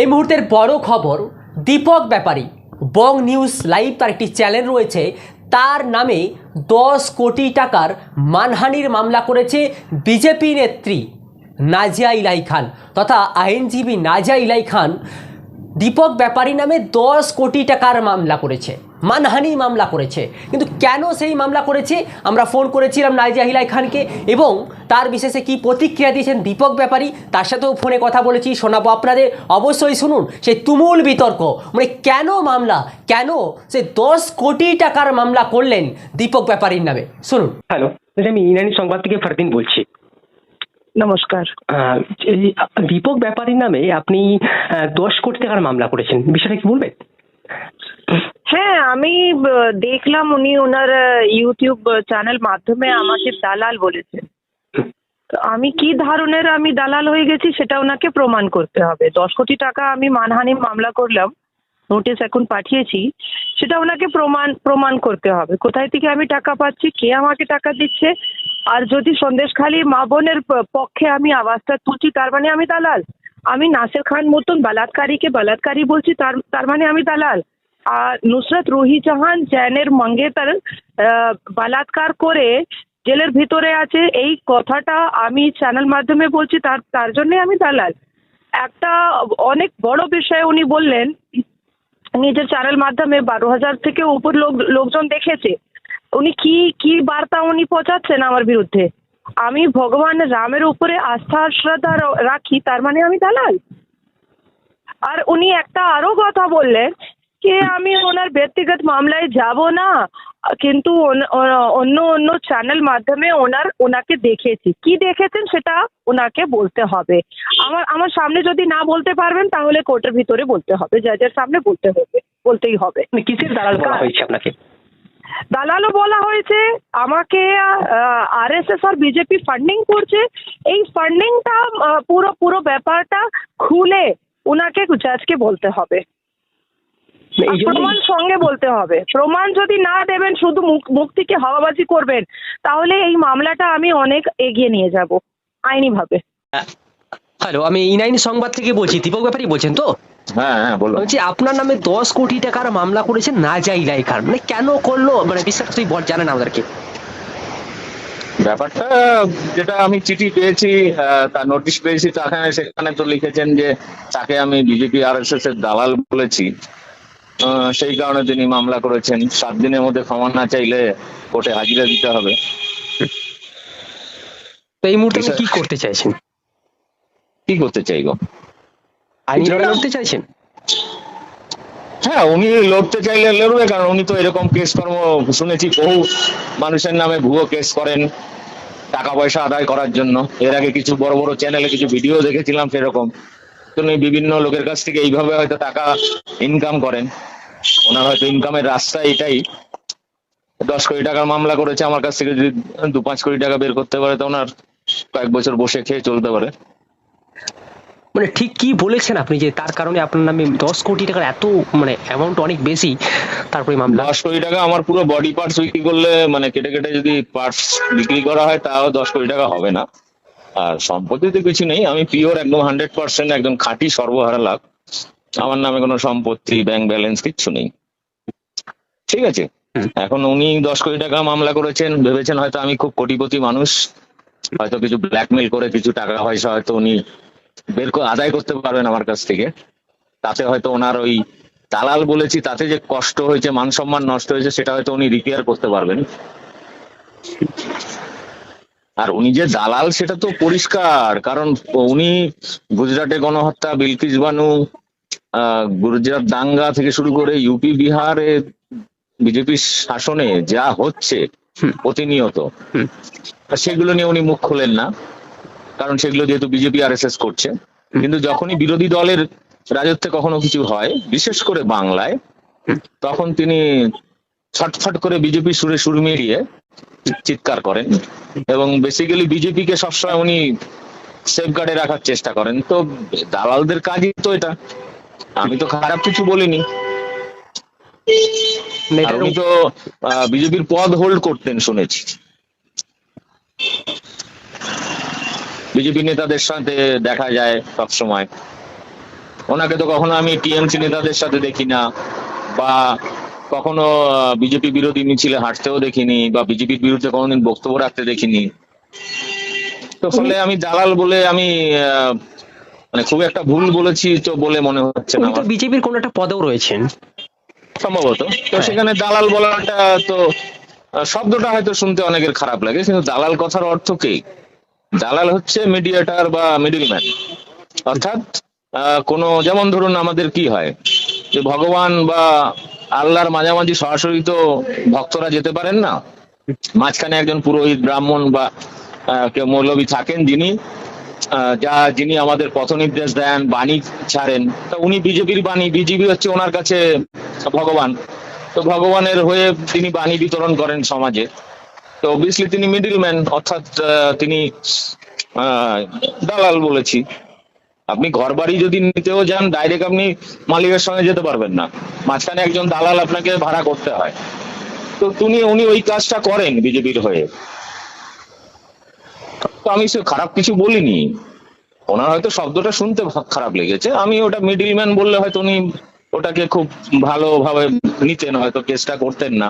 এই মুহূর্তের বড় খবর, Deepak Byapari, Bong News Live তার একটি চ্যানেল রয়েছে, তার নামে দশ কোটি টাকার মানহানির মামলা করেছে বিজেপি নেত্রী নাজিয়া ইলাই খান তথা আইনজীবী নাজিয়া ইলাই খান। দীপক ব্যাপারী নামে দশ কোটি টাকার মামলা করেছে, মানহানি মামলা করেছে। কিন্তু কেন সেই মামলা করেছে? আমরা ফোন করেছিলাম নাজিয়া ইলাই খানকে এবং তার বিশেষে কি প্রতিক্রিয়া দিয়েছেন দীপক ব্যাপারী? তার সাথেও ফোনে কথা বলেছি শোনাবো আপনাদের। অবশ্যই শুনুন সেই তুমুল বিতর্ক। মানে কেন মামলা কেন সে দশ কোটি টাকার মামলা করলেন দীপক ব্যাপারীর নামে? শুনুন। হ্যালো আমি ইনানি সংবাদ থেকে ফারদিন বলছি। নমস্কার। এই দীপক ব্যাপারীর নামে আপনি দশ কোটি টাকার মামলা করেছেন। বিষয়টা কি বলবেন? হ্যাঁ আমি দেখলাম উনি ওনার ইউটিউব চ্যানেল মাধ্যমে আমাকে দালাল বলেছেন। তো আমি কি ধরনের আমি দালাল হয়ে গেছি সেটা ওনাকে প্রমাণ করতে হবে। দশ কোটি টাকা আমি মানহানি মামলা করলাম, নোটিশ এখন পাঠিয়েছি, সেটা ওনাকে প্রমাণ প্রমাণ করতে হবে। কোথায় থেকে আমি টাকা পাচ্ছি, কে আমাকে টাকা দিচ্ছে, আর যদি সন্দেশখালী মা বোনের পক্ষে আমি আওয়াজটা তুলছি, তার মানে আমি দালাল। আমি নাসির খান মতন বালাৎকারীকে বালাৎকারী বলছি, তার তার মানে আমি দালাল। আর নুসরত রুহি জাহান চ্যানের মঙ্গেতার বলাৎকার করে জেলের ভিতরে আছে। এই কথাটা আমি চ্যানেল মাধ্যমে বলছি, তার তার জন্যে আমি দালাল। একটা অনেক বড় বিষয়ে উনি বললেন, নিজের চ্যানেল মাধ্যমে বারো হাজার থেকে উপর লোক, লোকজন দেখেছে। উনি কি কি বার্তা উনি পৌঁছাচ্ছেন আমার বিরুদ্ধে? আমি ভগবান রামের উপরে আস্থা শ্রদ্ধা রাখি, তার মানে আমি দালাল। আর উনি একটা আরও কথা বললেন, যে আমি ওনার ব্যক্তিগত মামলায় যাব না। কিন্তু অন্য অন্য চ্যানেল মাধ্যমে ওনার ওনাকে দেখেছি। কি দেখেছেন সেটা ওনাকে বলতে হবে। আমার আমার সামনে যদি না বলতে পারবেন তাহলে কোর্টের ভিতরে বলতে হবে। জাজের সামনে বলতে হবে বলতেই হবে। মানে কিসের দালাল বলা হয়েছে আপনাকে? দালালও বলা হয়েছে আমাকে আর এস এস আর বিজেপি ফান্ডিং করছে। এই ফান্ডিংটা পুরো পুরো ব্যাপারটা খুলে ওনাকে জাজকে বলতে হবে মানে এই আর জন্য প্রমাণ সঙ্গে বলতে হবে। প্রমাণ যদি না দেবেন শুধু মুখ মুখ থেকে হাওয়াবাজি করবেন তাহলে এই মামলাটা আমি অনেক এগিয়ে নিয়ে যাব আইনি ভাবে হ্যালো আমি ইনাইন সংবাদ থেকে বলছি। দীপক ব্যাপারী বলছেন তো? হ্যাঁ হ্যাঁ বলো বলছি আপনার নামে দশ কোটি টাকার মামলা করেছেন নাজিয়া ইলাই খান মানে কেন করল? মানে বিশ্বাস তুই বল জানেন আমাদেরকে। ব্যাপারটা যেটা আমি চিঠি পেয়েছি তার নোটিশ পেয়েছি তাখানে সেখানে তো লিখেছেন যে তাকে আমি বিজেপি আর এস এস এর দালাল বলেছি। সেই কারণে তিনি মামলা করেছেন। সাত দিনের মধ্যে ক্ষমা না চাইলে কোর্টে হাজিরা দিতে হবে। তো এই মুহূর্তে কি করতে চাইছেন? কি করতে চাইব? আইনি লড়তে চাইছেন? হ্যাঁ উনি লড়তে চাইলে লড়বে কারণ উনি তো এরকম কেস কর্ম শুনেছি বহু মানুষের নামে ভুয়ো কেস করেন টাকা পয়সা আদায় করার জন্য। এর আগে কিছু বড় বড় চ্যানেলে কিছু ভিডিও দেখেছিলাম সেরকম। উনি বিভিন্ন লোকের কাছ থেকে এইভাবে হয়তো টাকা ইনকাম করেন। ওনার হয়তো ইনকামের রাস্তা এটাই। দশ কোটি টাকার মামলা করেছে আমার কাছ থেকে যদি দু পাঁচ কোটি টাকা বের করতে পারে তো ওনার কয়েক বছর বসে খেয়ে চলতে পারে। মানে ঠিক কি বলেছেন আপনি যে তার কারণে আপনার নামে দশ কোটি টাকার এত মানে অ্যামাউন্ট অনেক বেশি তারপরে মামলা? দশ কোটি টাকা আমার পুরো বডি পার্টস বিক্রি করলে মানে কেটে কেটে যদি পার্টস বিক্রি করা হয় তাও দশ কোটি টাকা হবে না। আর সম্পত্তিতে কিছু নেই। আমি পিওর একদম হান্ড্রেড পার্সেন্ট একদম খাঁটি সর্বহারা লাভ। আমার নামে কোনো সম্পত্তি ব্যাংক ব্যালেন্স কিচ্ছু নেই। ঠিক আছে? এখন উনি দশ কোটি টাকা মামলা করেছেন। ভেবেছেন হয়তো আমি খুব কোটিপতি মানুষ। হয়তো কিছু ব্ল্যাকমেল করে কিছু টাকা পয়সা হয়তো উনি বের করে আদায় করতে পারবেন আমার কাছ থেকে। তাতে হয়তো ওনার ওই দালাল বলেছি তাতে যে কষ্ট হয়েছে মান সম্মান নষ্ট হয়েছে সেটা হয়তো উনি রিপেয়ার করতে পারবেন। আর উনি যে দালাল সেটা তো পরিষ্কার কারণ উনি গুজরাটে গণহত্যা বিলকিস বানু গুজরাট দাঙ্গা থেকে শুরু করে ইউপি বিহারে বিজেপির শাসনে যা হচ্ছে প্রতিনিয়ত সেগুলো নিয়ে উনি মুখ খোলেন না কারণ সেগুলো যেহেতু বিজেপি আর করছে। কিন্তু যখনই বিরোধী দলের রাজত্বে কখনো কিছু হয় বিশেষ করে বাংলায় তখন তিনি ছটফট করে বিজেপি সুরে সুর মিলিয়ে চিৎকার করেন। এবং বেসিক্যালি বিজেপিকে সবসময় উনি সেফগার্ডে রাখার চেষ্টা করেন। তো দালালদের কাজই তো এটা। আমি তো খারাপ কিছু বলিনি। উনি তো বিজেপির পদ হোল্ড করতেন শুনেছি। বিজেপি নেতাদের সাথে দেখা যায় সব সময় ওনাকে তো কখনো আমি টিএমসি নেতাদের সাথে দেখি না। বা কখনো বিজেপি বিরোধী মিছিলে হাঁটতেও দেখিনি বা বিজেপির বিরুদ্ধে কোনোদিন বক্তব্য রাখতে দেখিনি। তো ফলে আমি দালাল বলে আমি মানে খুব একটা ভুল বলেছি তো বলে মনে হচ্ছে না বিজেপির কোন একটা পদেও রয়েছেন। সম্ভবত। তো সেখানে দালাল বলাটা তো শব্দটা হয়তো শুনতে অনেকের খারাপ লাগে কিন্তু দালাল কথার অর্থ কি? দালাল হচ্ছে মিডিয়েটার বা মিডিলম্যান অর্থাৎ আহ, কোনো যেমন ধরুন আমাদের কি হয়? যে ভগবান বা আল্লাহর মাঝামাঝি সরাসরি তো ভক্তরা যেতে পারেন না। মাঝখানে একজন পুরোহিত ব্রাহ্মণ বা কেউ মৌলবী থাকেন যিনি যা যিনি আমাদের পথ নির্দেশ দেন, বাণী ছাড়েন। তা উনি বিজেপির বাণী, বিজেপি হচ্ছে ওনার কাছে ভগবান। তো ভগবানের হয়ে তিনি বাণী বিতরণ করেন সমাজে। তো অবভিয়াসলি তিনি মিডিলম্যান অর্থাৎ তিনি দালাল বলেছি। আপনি ঘর বাড়ি যদি নিতেও যান ডাইরেক্ট আপনি মালিকের সঙ্গে যেতে পারবেন না। মাঝখানে একজন দালাল আপনাকে ভাড়া করতে হয়। তো তুমি, উনি ওই কাজটা করেন বিজেপির হয়ে। তো আমি সে খারাপ কিছু বলিনি। ওনার হয়তো শব্দটা শুনতে খারাপ লেগেছে। আমি ওটা মিডিলম্যান বললে হয়তো উনি ওটাকে খুব ভালোভাবে নিতেন, হয়তো কেসটা করতেন না।